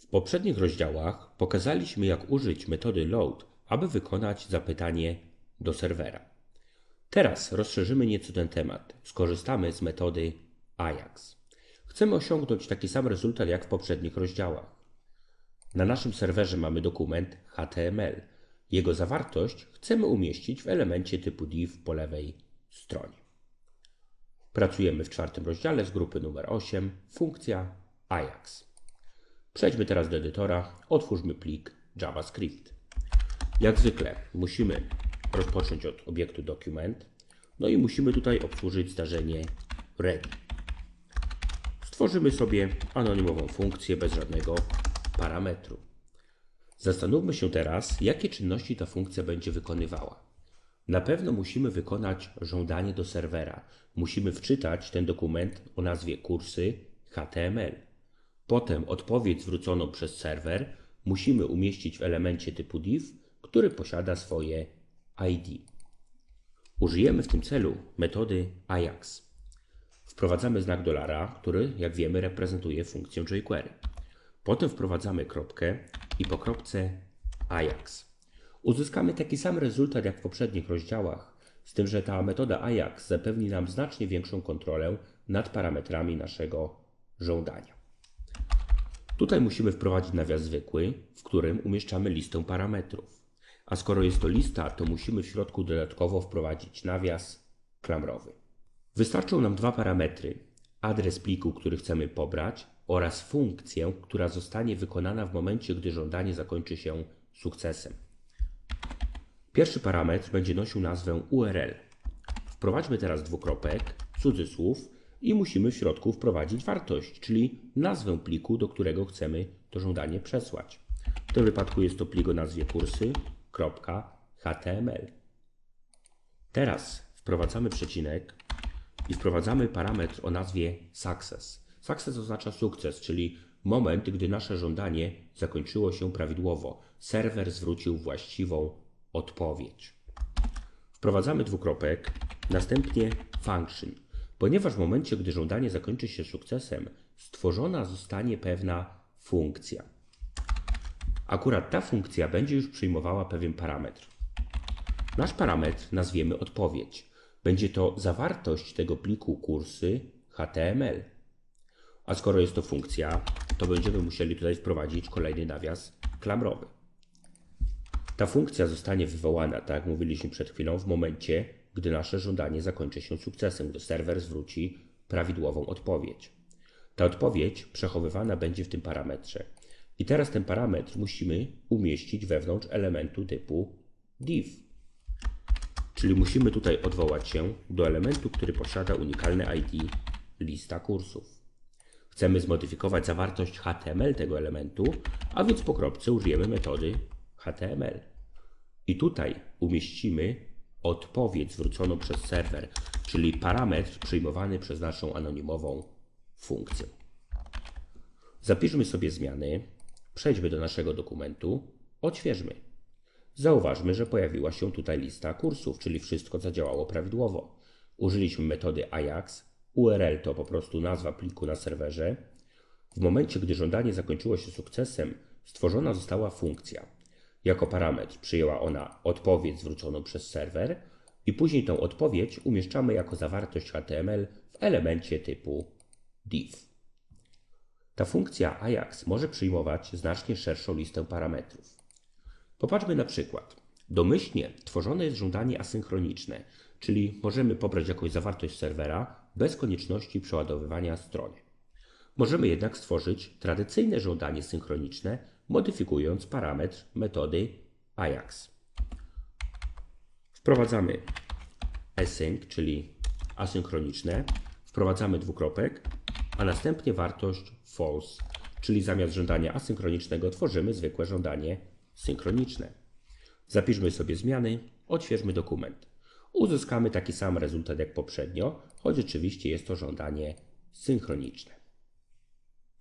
W poprzednich rozdziałach pokazaliśmy, jak użyć metody load, aby wykonać zapytanie do serwera. Teraz rozszerzymy nieco ten temat. Skorzystamy z metody Ajax. Chcemy osiągnąć taki sam rezultat jak w poprzednich rozdziałach. Na naszym serwerze mamy dokument HTML. Jego zawartość chcemy umieścić w elemencie typu div po lewej stronie. Pracujemy w czwartym rozdziale z grupy numer 8, funkcja Ajax. Przejdźmy teraz do edytora, otwórzmy plik JavaScript. Jak zwykle musimy rozpocząć od obiektu document, no i musimy tutaj obsłużyć zdarzenie ready. Stworzymy sobie anonimową funkcję bez żadnego parametru. Zastanówmy się teraz, jakie czynności ta funkcja będzie wykonywała. Na pewno musimy wykonać żądanie do serwera. Musimy wczytać ten dokument o nazwie kursy HTML. Potem odpowiedź zwróconą przez serwer musimy umieścić w elemencie typu div, który posiada swoje ID. Użyjemy w tym celu metody Ajax. Wprowadzamy znak dolara, który, jak wiemy, reprezentuje funkcję jQuery. Potem wprowadzamy kropkę i po kropce Ajax. Uzyskamy taki sam rezultat jak w poprzednich rozdziałach, z tym, że ta metoda Ajax zapewni nam znacznie większą kontrolę nad parametrami naszego żądania. Tutaj musimy wprowadzić nawias zwykły, w którym umieszczamy listę parametrów. A skoro jest to lista, to musimy w środku dodatkowo wprowadzić nawias klamrowy. Wystarczą nam dwa parametry: adres pliku, który chcemy pobrać oraz funkcję, która zostanie wykonana w momencie, gdy żądanie zakończy się sukcesem. Pierwszy parametr będzie nosił nazwę URL. Wprowadźmy teraz dwukropek, cudzysłów i musimy w środku wprowadzić wartość, czyli nazwę pliku, do którego chcemy to żądanie przesłać. W tym wypadku jest to plik o nazwie kursy.html. Teraz wprowadzamy przecinek i wprowadzamy parametr o nazwie success. Success oznacza sukces, czyli moment, gdy nasze żądanie zakończyło się prawidłowo. Serwer zwrócił właściwą odpowiedź. Wprowadzamy dwukropek, następnie function, ponieważ w momencie, gdy żądanie zakończy się sukcesem, stworzona zostanie pewna funkcja. Akurat ta funkcja będzie już przyjmowała pewien parametr. Nasz parametr nazwiemy odpowiedź. Będzie to zawartość tego pliku kursy HTML. A skoro jest to funkcja, to będziemy musieli tutaj wprowadzić kolejny nawias klamrowy. Ta funkcja zostanie wywołana, tak jak mówiliśmy przed chwilą, w momencie, gdy nasze żądanie zakończy się sukcesem, gdy serwer zwróci prawidłową odpowiedź. Ta odpowiedź przechowywana będzie w tym parametrze. I teraz ten parametr musimy umieścić wewnątrz elementu typu div. Czyli musimy tutaj odwołać się do elementu, który posiada unikalne ID lista kursów. Chcemy zmodyfikować zawartość HTML tego elementu, a więc po kropce użyjemy metody HTML. I tutaj umieścimy odpowiedź zwróconą przez serwer, czyli parametr przyjmowany przez naszą anonimową funkcję. Zapiszmy sobie zmiany, przejdźmy do naszego dokumentu, odświeżmy. Zauważmy, że pojawiła się tutaj lista kursów, czyli wszystko zadziałało prawidłowo. Użyliśmy metody Ajax, URL to po prostu nazwa pliku na serwerze. W momencie, gdy żądanie zakończyło się sukcesem, stworzona została funkcja. Jako parametr przyjęła ona odpowiedź zwróconą przez serwer i później tą odpowiedź umieszczamy jako zawartość HTML w elemencie typu div. Ta funkcja Ajax może przyjmować znacznie szerszą listę parametrów. Popatrzmy na przykład. Domyślnie tworzone jest żądanie asynchroniczne, czyli możemy pobrać jakąś zawartość serwera bez konieczności przeładowywania strony. Możemy jednak stworzyć tradycyjne żądanie synchroniczne, modyfikując parametr metody Ajax. Wprowadzamy async, czyli asynchroniczne, wprowadzamy dwukropek, a następnie wartość false, czyli zamiast żądania asynchronicznego tworzymy zwykłe żądanie synchroniczne. Zapiszmy sobie zmiany, odświeżmy dokument. Uzyskamy taki sam rezultat jak poprzednio, choć oczywiście jest to żądanie synchroniczne.